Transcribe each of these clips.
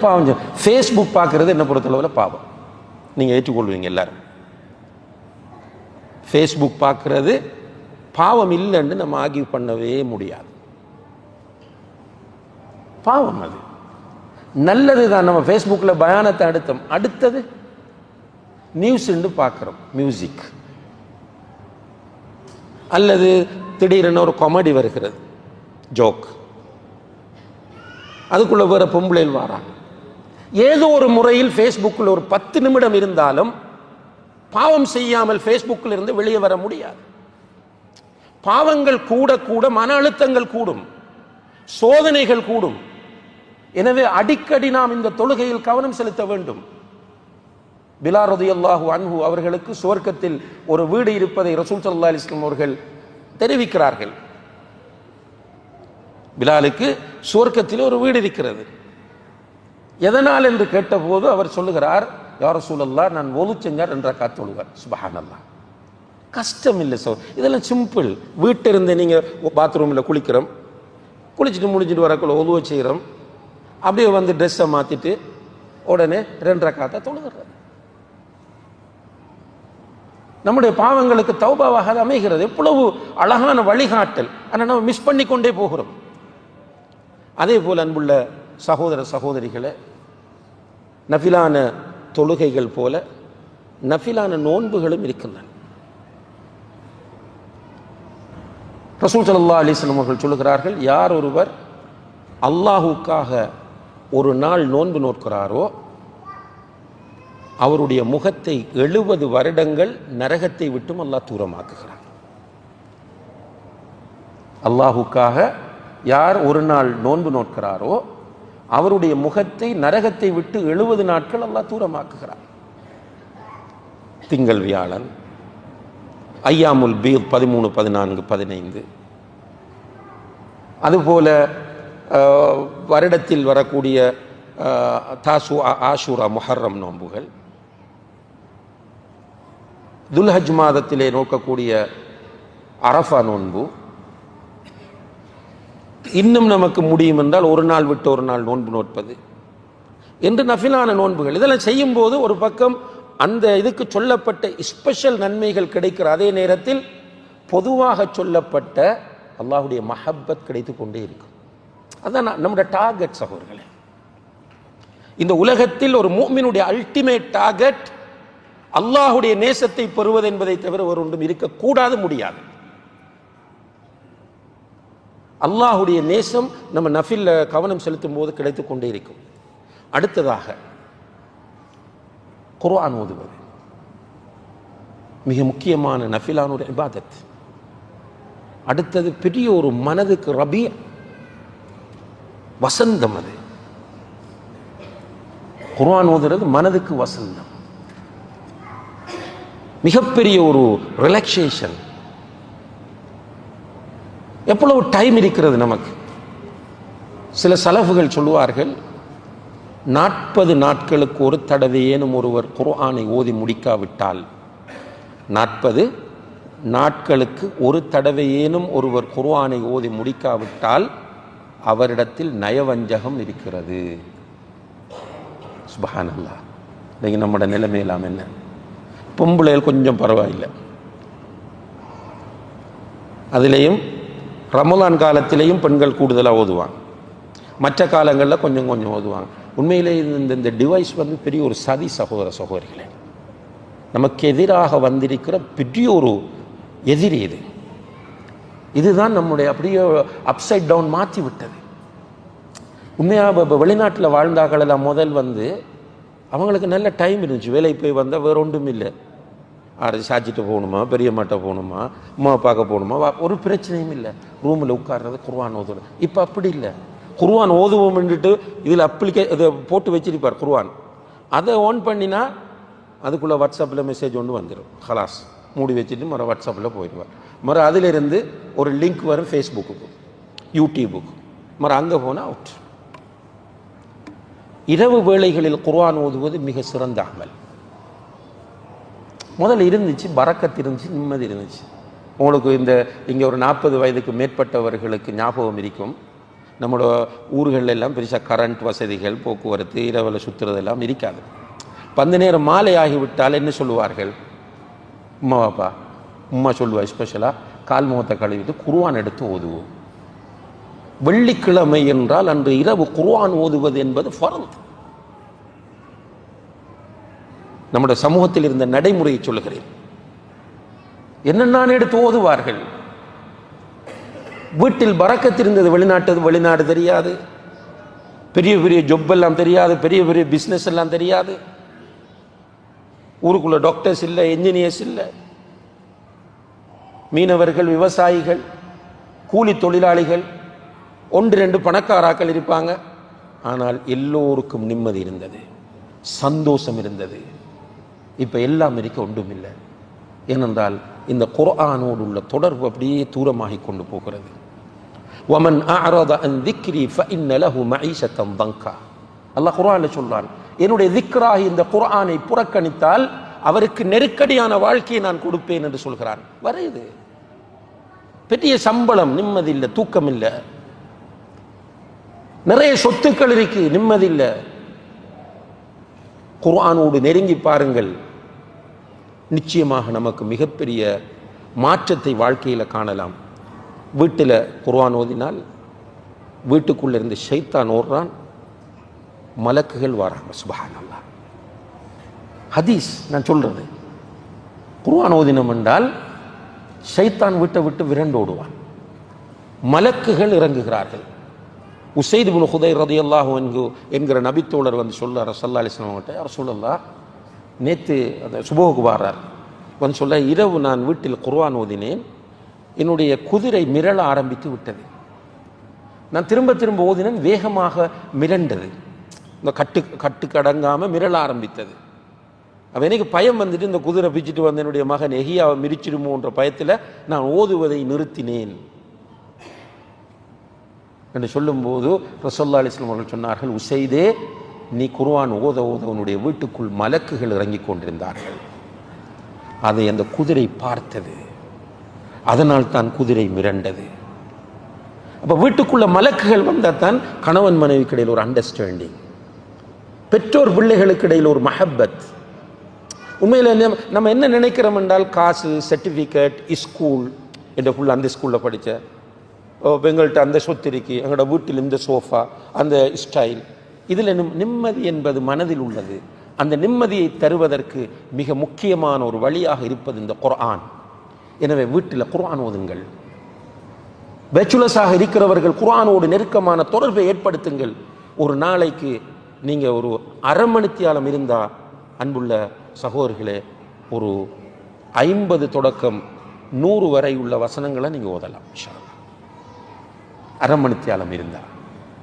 பாவம் ஃபேஸ்புக் பார்க்குறது என்ன பொறுத்தளவில் பாவம். நீங்கள் ஏற்றுக்கொள்வீங்க எல்லாரும். ஃபேஸ்புக் பார்க்குறது பாவம் இல்லைன்னு நம்ம ஆகிவ் பண்ணவே முடியாது. பாவம் அது. நல்லது தான் நம்ம ஃபேஸ்புக்கில் பயானத்தை அடுத்தோம். அடுத்தது நியூஸ்ன்னு பார்க்குறோம் மியூசிக் அல்லது திடீரென ஒரு காமெடி வருகிறது ஜோக் அதுக்குள்ள வேறு பொம்பளையில் வாராங்க. ஏதோ ஒரு முறையில் ஃபேஸ்புக்கில் ஒரு பத்து நிமிடம் இருந்தாலும் பாவம் செய்யாமல் ஃபேஸ்புக்கில் இருந்து வெளியே வர முடியாது. பாவங்கள் கூட கூட மன அழுத்தங்கள் கூடும். சோதனைகள் கூடும். எனவே அடிக்கடி நாம் இந்த தொழுகையில் கவனம் செலுத்த வேண்டும். பிலாரதியல்லாஹு அன்ஹு அவர்களுக்கு சுவர்க்கத்தில் ஒரு வீடு இருப்பதை ரசூல் சல்லா அலிஸ்லாம் அவர்கள் தெரிவிக்கிறார்கள். பிலாலுக்கு சுவர்க்கத்தில் ஒரு வீடு இருக்கிறது. எதனால் என்று கேட்டபோது அவர் சொல்லுகிறார் யார சூழல்லா நான் ஒலு செஞ்சார் என்ற காத்தொழுவார் சுபஹானல்லா கஷ்டம் இல்லை சோ. இதெல்லாம் சிம்பிள். வீட்டிலிருந்து நீங்கள் பாத்ரூமில் குளிக்கிறோம். குளிச்சுட்டு முடிஞ்சிட்டு வரக்குள்ள ஒலுவை செய்கிறோம். அப்படியே வந்து ட்ரெஸ்ஸை மாற்றிட்டு உடனே ரெண்டரை காத்தை தொழுகிறார் நம்முடைய பாவங்களுக்கு தௌபாவாக அது அமைகிறது. எவ்வளவு அழகான வழிகாட்டல். ஆனால் நம்ம மிஸ் பண்ணி கொண்டே போகிறோம். அதே போல் அன்புள்ள சகோதர சகோதரிகளை நஃபிலான தொழுகைகள் போல நஃபிலான நோன்புகளும் இருக்கின்றன. ரசூல் சல்லா அலிஸ்லம் அவர்கள் சொல்லுகிறார்கள் யார் ஒருவர் அல்லாஹுக்காக ஒரு நாள் நோன்பு நோக்கிறாரோ அவருடைய முகத்தை எழுபது வருடங்கள் நரகத்தை விட்டும் அல்லாஹ் தூரமாக்குகிறார் அல்லாஹுக்காக யார் ஒரு நாள் நோன்பு நோக்கிறாரோ அவருடைய முகத்தை நரகத்தை விட்டு எழுபது நாட்கள் அல்லாஹ் தூரமாக்குகிறார். திங்கள் வியாழன் ஐயாமுல் பீர் பதிமூணு பதினான்கு பதினைந்து. அதுபோல வருடத்தில் வரக்கூடிய தாசு ஆஷூரா முஹர்ரம் நோன்புகள். துல்ஹஜ் மாதத்திலே நோக்கக்கூடிய அரஃபா நோன்பு. இன்னும் நமக்கு முடியும் என்றால் ஒரு நாள் விட்டு ஒரு நாள் நோன்பு நோட்பது என்று நஃபிலான நோன்புகள். இதெல்லாம் செய்யும்போது ஒரு பக்கம் அந்த இதுக்கு சொல்லப்பட்ட ஸ்பெஷல் நன்மைகள் கிடைக்கிற அதே நேரத்தில் பொதுவாக சொல்லப்பட்ட அல்லாஹுடைய மஹப்பத் கிடைத்து கொண்டே இருக்கும். அதான் நம்முடைய டார்கெட் சகோதரர்களே. இந்த உலகத்தில் ஒரு மூமினுடைய அல்டிமேட் டார்கெட் அல்லாஹுடைய நேசத்தை பெறுவது என்பதை தவிர ஒரு ஒன்றும் இருக்கக்கூடாது முடியாது. அல்லாஹ்வுடைய நேசம் நம்ம நஃபில்ல கவனம் செலுத்தும் போது கிடைத்துக் கொண்டே இருக்கும். அடுத்ததாக குர்ஆன் ஓதுவது. மிக முக்கியமான நஃபிலான ஒரு இபாதத். அடுத்தது பெரிய ஒரு மனதுக்கு ரபி வசந்தம் அது. குர்ஆன் ஓதுறது மனதுக்கு வசந்தம். மிகப்பெரிய ஒரு ரிலாக்ஸேஷன் எவ்வளவு டைம் இருக்கிறது நமக்கு? சில செலவுகள் சொல்லுவார்கள் நாற்பது நாட்களுக்கு ஒரு தடவையேனும் ஒருவர் குர்ஆனை ஓதி முடிக்காவிட்டால் நாற்பது நாட்களுக்கு ஒரு தடவையேனும் ஒருவர் குர்ஆனை ஓதி முடிக்காவிட்டால் அவரிடத்தில் நயவஞ்சகம் இருக்கிறது. சுபஹானல்லாஹ். இன்னைக்கு நம்மளோட நிலைமையெல்லாம் என்ன? பொம்பளைகள் கொஞ்சம் பரவாயில்லை. அதுலேயும் ரமலான் காலத்திலேயும் பெண்கள் கூடுதலாக ஓதுவாங்க. மற்ற காலங்களில் கொஞ்சம் கொஞ்சம் ஓதுவாங்க. உண்மையிலே இந்த இந்த டிவைஸ் வந்து பெரிய ஒரு சதி சகோதர சகோதரிகளே. நமக்கு எதிராக வந்திருக்கிற பெரிய ஒரு எதிரி இது. இதுதான் நம்முடைய அப்படியே அப்சைட் டவுன் மாற்றி விட்டது. உண்மையாக இப்போ வெளிநாட்டில் வாழ்ந்தாக்களெல்லாம் முதல் வந்து அவங்களுக்கு நல்ல டைம் இருந்துச்சு. வேலைக்கு போய் வந்தால் வேற ஒன்றும் இல்லை. ஆறு சாச்சிட்டு போகணுமா பெரியம்மாட்ட போகணுமா அம்மா பார்க்க போகணுமா? ஒரு பிரச்சனையும் இல்லை. ரூமில் உட்கார்றது குர்வான் ஓதுறது. இப்போ அப்படி இல்லை. குர்வான் ஓதுவோம்னுட்டு இதில் அப்ளிகே இதை போட்டு வச்சிருப்பார் குர்வான் அதை ஆன் பண்ணினா அதுக்குள்ளே வாட்ஸ்அப்பில் மெசேஜ் ஒன்று வந்துடும் ஹலாஸ் மூடி வச்சுட்டு மறு வாட்ஸ்அப்பில் போயிடுவார். மறு அதிலிருந்து ஒரு லிங்க் வரும் ஃபேஸ்புக்குக்கு யூடியூபுக்கு மறு அங்கே போனால் அவுட் இரவு வேளைகளில் குர்வான் ஓதுவது மிக சிறந்த அமல். முதல்ல இருந்துச்சு பறக்கத்து இருந்துச்சு நிம்மதி இருந்துச்சு. உங்களுக்கு இந்த இங்கே ஒரு நாற்பது வயதுக்கு மேற்பட்டவர்களுக்கு ஞாபகம் இருக்கும். நம்மளோட ஊர்கள்ல எல்லாம் பெருசாக கரண்ட் வசதிகள் போக்குவரத்து இரவில் சுற்றுறது எல்லாம் இருக்காது. பந்து நேரம் மாலை ஆகிவிட்டால் என்ன சொல்லுவார்கள்? உம்மா பாப்பா உம்மா சொல்லுவா ஸ்பெஷலாக கால் முகத்தை கழுவிட்டு குருவான் எடுத்து ஓதுவோம். வெள்ளிக்கிழமை என்றால் அன்று இரவு குர்வான் ஓதுவது என்பது ஃபரந்து நம்முடைய சமூகத்தில் இருந்த நடைமுறையை சொல்லுகிறேன். என்னென்ன எடுத்து ஓதுவார்கள்? வீட்டில் பறக்கத்து இருந்தது வெளிநாட்டு வெளிநாடு தெரியாது. பெரிய பெரிய ஜொப் எல்லாம் தெரியாது பெரிய பெரிய பிஸ்னஸ் எல்லாம் தெரியாது. ஊருக்குள்ள டாக்டர்ஸ் இல்லை என்ஜினியர்ஸ் இல்லை. மீனவர்கள் விவசாயிகள் கூலி தொழிலாளிகள் ஒன்று ரெண்டு பணக்காராக்கள் இருப்பாங்க. ஆனால் எல்லோருக்கும் நிம்மதி இருந்தது சந்தோஷம் இருந்தது. இப்போ எல்லாம் இருக்க ஒன்றும் இல்லை ஏனென்றால் இந்த குரானோடு உள்ள தொடர்பு அப்படியே தூரமாகி கொண்டு போகிறது. ஒமன் அல்லாஹ் குரானில் சொல்றான் என்னுடைய திக்ராகி இந்த குரானை புறக்கணித்தால் அவருக்கு நெருக்கடியான வாழ்க்கையை நான் கொடுப்பேன் என்று சொல்கிறான். வரையுது பெரிய சம்பளம் நிம்மதி இல்லை தூக்கம் இல்லை நிறைய சொத்துக்கள் இருக்கு நிம்மதி இல்லை. குர்ஆனோடு நெருங்கி பாருங்கள். நிச்சயமாக நமக்கு மிகப்பெரிய மாற்றத்தை வாழ்க்கையில் காணலாம். வீட்டில் குர்ஆன் ஓதினால் வீட்டுக்குள்ளே இருந்து ஷைத்தான் ஓடுறான் மலக்குகள் வராங்க சுபஹானல்லா ஹதீஸ் நான் சொல்கிறது குர்ஆன் ஓதினம் என்றால் ஷைத்தான் வீட்டை விட்டு விரண்டு ஓடுவான் மலக்குகள் இறங்குகிறார்கள். உசைது பின் ஹுதை ரதியல்லாஹு என்கு என்கிற நபித்தோழர் வந்து சொல்ல ரசல்லா அலிஸ்லாம் அவங்ககிட்ட யார் சொல்லல்லா நேற்று அந்த சுபோகுக்கு வாரார். வந்து சொல்ல இரவு நான் வீட்டில் குர்வான் ஓதினேன். என்னுடைய குதிரை மிரள ஆரம்பித்து விட்டது. நான் திரும்ப திரும்ப ஓதினேன் வேகமாக மிரண்டது. இந்த கட்டு கட்டுக்கடங்காமல் மிரள ஆரம்பித்தது. அவன் எனக்கு பயம் வந்துட்டு இந்த குதிரை பிச்சுட்டு வந்த என்னுடைய மகன் எகியாவை மிரிச்சிடுமோன்ற பயத்தில் நான் ஓதுவதை நிறுத்தினேன். என்று சொல்லும்போது ரசோல்லா அலிஸ்லாம் அவர்கள் சொன்னார்கள் உசைதே நீ குர்வான் ஓத ஓத உன்னுடைய வீட்டுக்குள் மலக்குகள் இறங்கிக் கொண்டிருந்தார்கள். அதை அந்த குதிரை பார்த்தது. அதனால் தான் குதிரை மிரண்டது. அப்போ வீட்டுக்குள்ள மலக்குகள் வந்தால் தான் கணவன் மனைவிக்கு இடையில் ஒரு அண்டர்ஸ்டாண்டிங் பெற்றோர் பிள்ளைகளுக்கு இடையில் ஒரு மஹப்பத். உண்மையில் நம்ம- நம்ம என்ன நினைக்கிறோம் என்றால் காசு சர்டிஃபிகேட் ஸ்கூல் என்ற புள்ள அந்த ஸ்கூலில் படித்த எங்கள்கிட்ட அந்த சொத்து இருக்கு எங்களோட வீட்டில் இந்த சோஃபா அந்த ஸ்டைல் இதில் நிம்மதி என்பது மனதில் உள்ளது. அந்த நிம்மதியை தருவதற்கு மிக முக்கியமான ஒரு வழியாக இருப்பது இந்த குர்ஆன். எனவே வீட்டில் குர்ஆன் ஓதுங்கள். பேச்சுலஸாக இருக்கிறவர்கள் குர்ஆனோடு நெருக்கமான தொடர்பை ஏற்படுத்துங்கள். ஒரு நாளைக்கு நீங்கள் ஒரு அரை மணித்தியாலம் இருந்தால் அன்புள்ள சகோதரர்களே ஒரு ஐம்பது தொடக்கம் நூறு வரை உள்ள வசனங்களை நீங்கள் ஓதலாம் ஷா அரை மணித்தியாலம் இருந்தா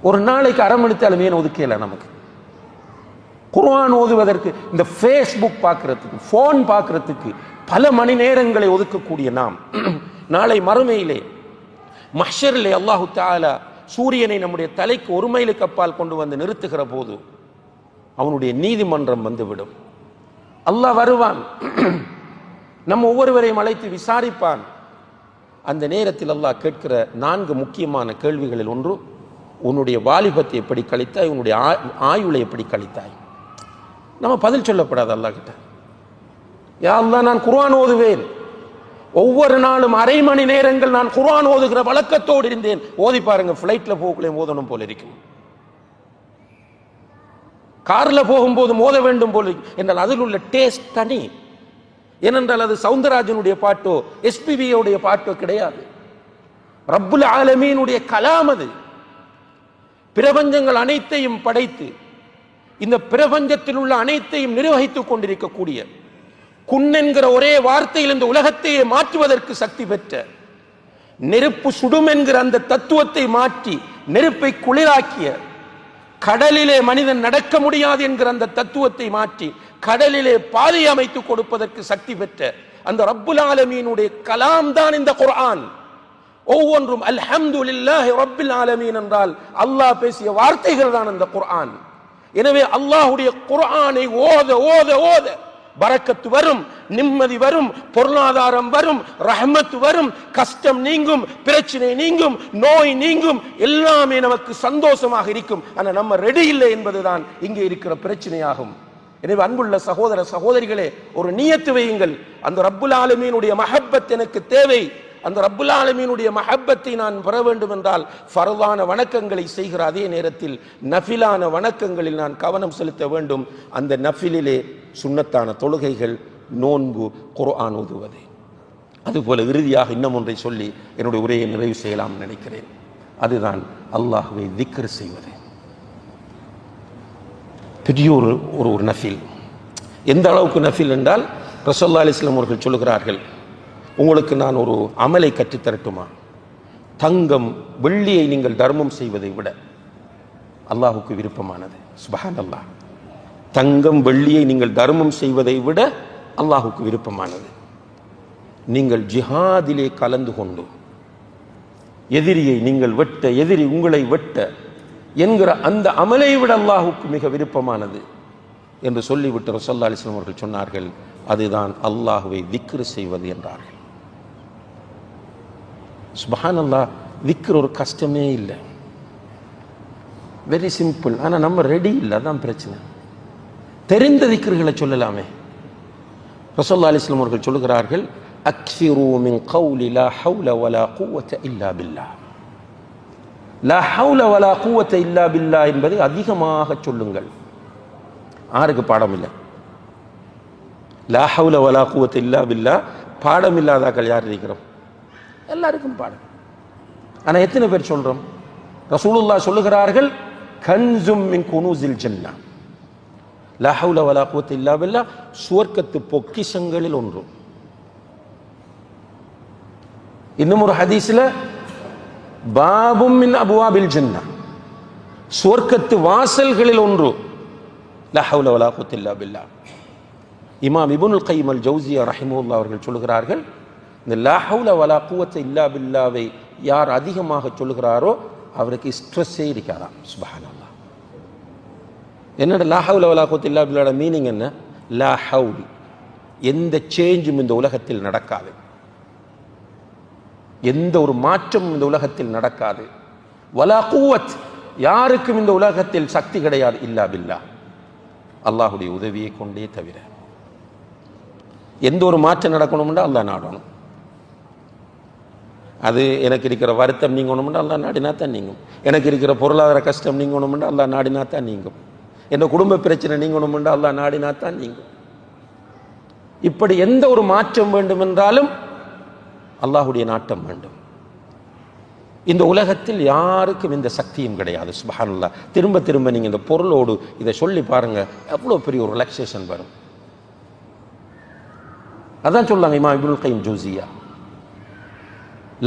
ஒரு நாளைக்கு அரை மணித்தியாலம் ஏன் ஒதுக்கல நமக்கு? குர்ஆன் ஓதுவதற்கு இந்த ஃபேஸ்புக் பார்க்கறதுக்கு ஃபோன் பார்க்கறதுக்கு பல மணி நேரங்களை ஒதுக்கக்கூடிய நாம். நாளை மறுமையிலே மஷரிலே அல்லாஹு தாலா சூரியனை நம்முடைய தலைக்கு ஒரு மைலுக்கு அப்பால் கொண்டு வந்து நிறுத்துகிற போது அவனுடைய நீதிமன்றம் வந்துவிடும். அல்லாஹ் வருவான். நம்ம ஒவ்வொருவரையும் அழைத்து விசாரிப்பான். அந்த நேரத்தில் அல்லாஹ் கேட்கிற நான்கு முக்கியமான கேள்விகளில் ஒன்று உன்னுடைய வாலிபத்தை எப்படி கழித்தாய்? உன்னுடைய ஆ- ஆயுளை எப்படி கழித்தாய்? நம்ம பதில் சொல்லப்படாது அல்லா கிட்ட. யா அல்லாஹ் நான் குர்ஆன் ஓதுவேன். ஒவ்வொரு நாளும் அரை மணி நேரங்கள் நான் குர்ஆன் ஓதுகிற வழக்கத்தோடு இருந்தேன். ஓதி பாருங்க ஃப்ளைட்டில் போகக்குள்ளே ஓதணும் போல இருக்கும் காரில் போகும்போது மோத வேண்டும் போல என்றால் அதில் உள்ள டேஸ்ட் தனி. ஏனென்றால் அது சவுந்தரராஜனுடைய பாட்டோ எஸ்பிபியோடைய பாட்டோ கிடையாது. ரப்புல் ஆலமீனுடைய கலாம் அது. பிரபஞ்சங்கள் அனைத்தையும் படைத்து இந்த பிரபஞ்சத்தில் உள்ள அனைத்தையும் நிர்வகித்துக் கொண்டிருக்கக்கூடிய குன் என்கிற ஒரே வார்த்தையில் இந்த உலகத்தையே மாற்றுவதற்கு சக்தி பெற்ற நெருப்பு சுடும் என்கிற அந்த தத்துவத்தை மாற்றி நெருப்பை குளிராக்கிய கடலிலே மனிதன் நடக்க முடியாது என்கிற அந்த தத்துவத்தை மாற்றி கடலிலே பாதை அமைத்து கொடுப்பதற்கு சக்தி பெற்ற அந்த ரப்புல் ஆலமீனுடைய கலாம் தான் இந்த குர்ஆன். ஒவ்வொன்றும் அல்ஹம்துலில்லாஹி ரப்பில் ஆலமீன் என்றால் அல்லாஹ் பேசிய வார்த்தைகள் தான் இந்த குர்ஆன். எனவே அல்லாஹுடைய குர்ஆனை ஓத ஓத ஓத. பரக்கத்து வரும் நிம்மதி வரும் பொருளாதாரம் வரும் ரஹமத்து வரும் கஷ்டம் நீங்கும் பிரச்சனை நீங்கும் நோய் நீங்கும் எல்லாமே நமக்கு சந்தோஷமாக இருக்கும். ஆனால் நம்ம ரெடி இல்லை என்பதுதான் இங்கே இருக்கிற பிரச்சனையாகும். எனவே அன்புள்ள சகோதர சகோதரிகளே ஒரு நீயத்து வையுங்கள். அந்த ரப்புல் ஆலமீனுடைய மஹப்பத் எனக்கு தேவை. அந்த ரப்புல் ஆலமீனுடைய மஹப்பத்தை நான் பெற வேண்டும் என்றால் ஃபரதான வணக்கங்களை செய்கிற அதே நேரத்தில் நஃபிலான வணக்கங்களில் நான் கவனம் செலுத்த வேண்டும். அந்த நஃபிலிலே சுண்ணத்தான தொழுகைகள் நோன்பு குர்ஆன் ஓதுவது. அதுபோல இறுதியாக இன்னும் ஒன்றை சொல்லி என்னுடைய உரையை நிறைவு செய்யலாம் நினைக்கிறேன். அதுதான் அல்லாஹுவை திக்கர் செய்வது. பெரிய ஒரு ஒரு ஒரு நஃபில். எந்த அளவுக்கு நஃபில் என்றால் ரசோல்லா அலிஸ்லாம் அவர்கள் சொல்லுகிறார்கள் உங்களுக்கு நான் ஒரு அமலை கற்றுத்தரட்டுமா தங்கம் வெள்ளியை நீங்கள் தர்மம் செய்வதை விட அல்லாஹுக்கு விருப்பமானது. சுபஹான் அல்லாஹ் தங்கம் வெள்ளியை நீங்கள் தர்மம் செய்வதை விட அல்லாஹுக்கு விருப்பமானது. நீங்கள் ஜிஹாதிலே கலந்து கொண்டு எதிரியை நீங்கள் வெட்ட எதிரி உங்களை வெட்ட என்கிற அந்த அமலை விட அல்லாஹுக்கு மிக விருப்பமானது என்று சொல்லிவிட்டு ரசல்லா அலிஸ்லாம் அவர்கள் சொன்னார்கள் அதுதான் அல்லாஹுவை திக்ரு செய்வது என்றார்கள். சுபஹான் அல்லாஹ் திக்ர் ஒரு கஷ்டமே இல்லை. வெரி சிம்பிள் ஆனால் நம்ம ரெடி இல்லை. அதான் பிரச்சனை. தெரிந்த திக்ருகளை சொல்லலாமே. ரசல்லா அலிஸ்லாம் அவர்கள் சொல்லுகிறார்கள் அக்ஸிரு மின் ஹவுல வலா கூவத்த இல்லா பில்லா. லா ஹவுல வலா கூவத்தை இல்லா பில்லா என்பதை அதிகமாக சொல்லுங்கள். ஆருக்கு பாடம் இல்லை. லா ஹவுல வலா கூவத்தை இல்லா பில்லா பாடம் இல்லாதாக்கள் யார் இருக்கிறோம்? எல்லாருக்கும் பாடம். ஆனால் எத்தனை பேர் சொல்றோம்? ரசூலுல்லா சொல்லுகிறார்கள் கன்சும் மின் குனூசில் ஜென்னா. லா ஹவுல வலா கூவத்தை இல்லா பில்லா சுவர்க்கத்து பொக்கிஷங்களில் ஒன்று. இன்னும் ஒரு ஹதீஸ்ல பாபும் மின் அபுவாபில் ஜன்னா. சுவர்க்கத்து வாசல்களில் ஒன்று. லஹவுல வலா குத்தில்லா பில்லா. இமாம் இபுனுல் கைம் அல் ஜவுசியா ரஹிமுல்லா அவர்கள் சொல்லுகிறார்கள் இந்த லஹவுல வலா குவத்த இல்லா பில்லாவை யார் அதிகமாக சொல்லுகிறாரோ அவருக்கு ஸ்ட்ரெஸ்ஸே இருக்காதாம். சுபஹானல்லா. என்னோட லாஹவுல வலா இல்லா பில்லாட மீனிங் என்ன? லா ஹவுல். எந்த சேஞ்சும் இந்த உலகத்தில் நடக்காது. எந்த ஒரு மாற்றமும் இந்த உலகத்தில் நடக்காது. வலா கூவத் யாருக்கும் இந்த உலகத்தில் சக்தி கிடையாது இல்லா பில்லா. அல்லாஹுடைய உதவியை கொண்டே தவிர. எந்த ஒரு மாற்றம் நடக்கணும்னா அல்லாஹ் நாடணும். அது எனக்கு இருக்கிற வருத்தம் நீங்கணும்னா அல்லாஹ் நாடினா தான் நீங்கும். எனக்கு இருக்கிற பொருளாதார கஷ்டம் நீங்கணும்னா அல்லாஹ் நாடினா தான் நீங்கும். என் குடும்ப பிரச்சனை நீங்கணும்னா அல்லாஹ் நாடினா தான் நீங்கும். இப்படி எந்த ஒரு மாற்றம் வேண்டுமென்றாலும் அல்லாஹுடைய நாட்டம் வேண்டும். இந்த உலகத்தில் யாருக்கும் இந்த சக்தியும் கிடையாது சுபஹானல்லா. திரும்ப திரும்ப நீங்க இந்த பொருளோடு இதை சொல்லி பாருங்க எவ்வளோ பெரிய ஒரு ரிலாக்ஸேஷன் வரும். அதான் சொல்லாங்க இமா இபுல் கைம் ஜூசியா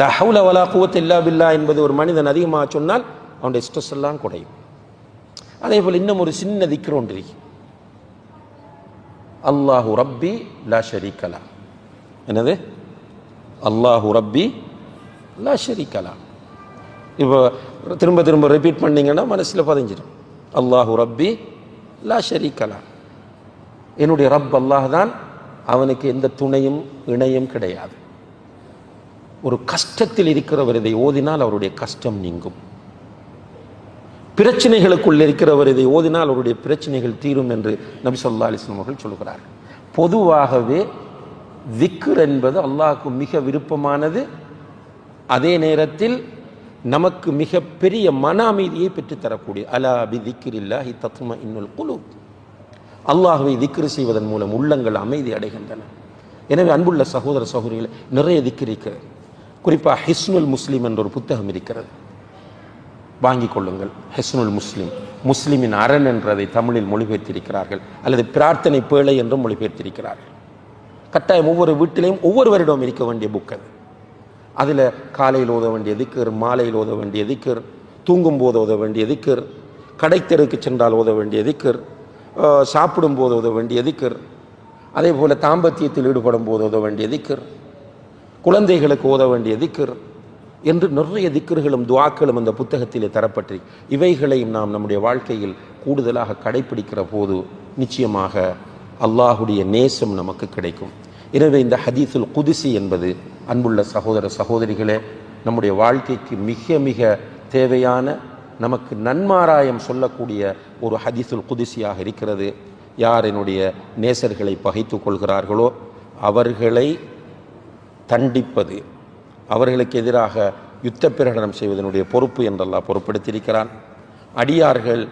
லா ஹவுல வலா குவத் இல்லா பில்லா என்பது ஒரு மனிதன் அதிகமாக சொன்னால் அவனுடைய ஸ்ட்ரெஸ் எல்லாம் குறையும். அதே போல் இன்னும் ஒரு சின்ன திக்ர் அல்லாஹு ரப்பி லா ஷரீக்கலா என்னது? அல்லாஹு ரப்பி லா ஷரீக்கலா இப்போ திரும்ப திரும்ப ரிப்பீட் பண்ணீங்கன்னா மனசில் பதிஞ்சிடும் அல்லாஹு ரப்பி லா ஷரீக்கலா என்னுடைய ரப் அல்லாஹ் தான் அவனுக்கு எந்த துணையும் இணையும் கிடையாது. ஒரு கஷ்டத்தில் இருக்கிறவர் இதை ஓதினால் அவருடைய கஷ்டம் நீங்கும். பிரச்சனைகளுக்குள் இருக்கிறவர் இதை ஓதினால் அவருடைய பிரச்சனைகள் தீரும் என்று நபி சொல்லா அலிஸ்லாம் அவர்கள் சொல்கிறார்கள். பொதுவாகவே திக்ர் என்பது அல்லாஹுக்கு மிக விருப்பமானது. அதே நேரத்தில் நமக்கு மிக பெரிய மன அமைதியை பெற்றுத்தரக்கூடிய அலா பி திக்ரில்லாஹி தத்ம இன்னுல் குழு அல்லாஹுவை திக்ரு செய்வதன் மூலம் உள்ளங்கள் அமைதி அடைகின்றன. எனவே அன்புள்ள சகோதர சகோதரிகளை நிறைய திக்ர் குறிப்பாக ஹிஸ்னுல் முஸ்லீம் என்ற ஒரு புத்தகம் இருக்கிறது. வாங்கிக் கொள்ளுங்கள். ஹிஸ்னுல் முஸ்லீம். முஸ்லிமின் அரண் என்றதை தமிழில் மொழிபெயர்த்திருக்கிறார்கள். அல்லது பிரார்த்தனை பேழை என்றும் மொழிபெயர்த்திருக்கிறார்கள். கட்டாயம் ஒவ்வொரு வீட்டிலையும் ஒவ்வொருவரிடம் இருக்க வேண்டிய புக் அது அதில் காலையில் ஓத வேண்டிய திக்கர் மாலையில் ஓத வேண்டிய திக்கர் தூங்கும் போது ஓத வேண்டிய திக்கர் கடைத்தெருக்கு சென்றால் ஓத வேண்டிய திக்கர் சாப்பிடும் போது ஓத வேண்டிய திக்கர் அதே போல் தாம்பத்தியத்தில் ஈடுபடும் போது ஓத வேண்டிய திக்கர் குழந்தைகளுக்கு ஓத வேண்டிய திக்கர் என்று நிறைய திக்கர்களும் துவாக்களும் அந்த புத்தகத்திலே தரப்பற்றி இவைகளையும் நாம் நம்முடைய வாழ்க்கையில் கூடுதலாக கடைப்பிடிக்கிற போது நிச்சயமாக அல்லாஹுடைய நேசம் நமக்கு கிடைக்கும். எனவே இந்த ஹதீஸுல் குதிசி என்பது அன்புள்ள சகோதர சகோதரிகளே நம்முடைய வாழ்க்கைக்கு மிக மிக தேவையான நமக்கு நன்மாராயம் சொல்லக்கூடிய ஒரு ஹதீஸுல் குதிசியாக இருக்கிறது. யார் என்னுடைய நேசர்களை பகைத்து கொள்கிறார்களோ அவர்களை தண்டிப்பது அவர்களுக்கு எதிராக யுத்த பிரகடனம் செய்வதனுடைய பொறுப்பு என்றெல்லாம் பொறுப்படுத்தியிருக்கிறான் அடியார்கள்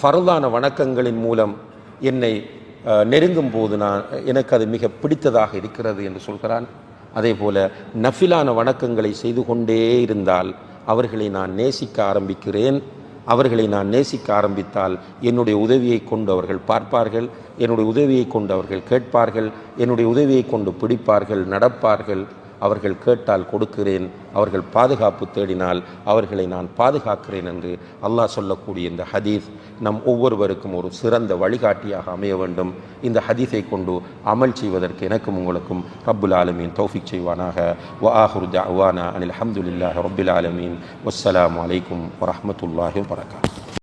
ஃபர்தான வணக்கங்களின் மூலம் என்னை நெருங்கும் போது நான் எனக்கு அது மிக பிடித்ததாக இருக்கிறது என்று சொல்கிறான். அதே போல நஃபிலான வணக்கங்களை செய்து கொண்டே இருந்தால் அவர்களை நான் நேசிக்க ஆரம்பிக்கிறேன். அவர்களை நான் நேசிக்க ஆரம்பித்தால் என்னுடைய உதவியை கொண்டு அவர்கள் பார்ப்பார்கள். என்னுடைய உதவியை கொண்டு அவர்கள் கேட்பார்கள். என்னுடைய உதவியை கொண்டு பிடிப்பார்கள் நடப்பார்கள். அவர்கள் கேட்டால் கொடுக்கிறேன் அவர்கள் பாதுகாப்பு தேடினால் அவர்களை நான் பாதுகாக்கிறேன் என்று அல்லாஹ் சொல்லக்கூடிய இந்த ஹதீஸ் நம் ஒவ்வொருவருக்கும் ஒரு சிறந்த வழிகாட்டியாக அமைய வேண்டும். இந்த ஹதீஸை கொண்டு அமல் செய்வதற்கு எனக்கும் உங்களுக்கும் ரப்புல் ஆலமீன் தௌஃபிக் செய்வானாக. வ ஆஹுர் தஅவானா அனில் ஹம்துலில்லாஹி ரபுல் ஆலமீன். வஸ்ஸலாமு அலைக்கும் வரமத்துல்லாஹி வரகாத்து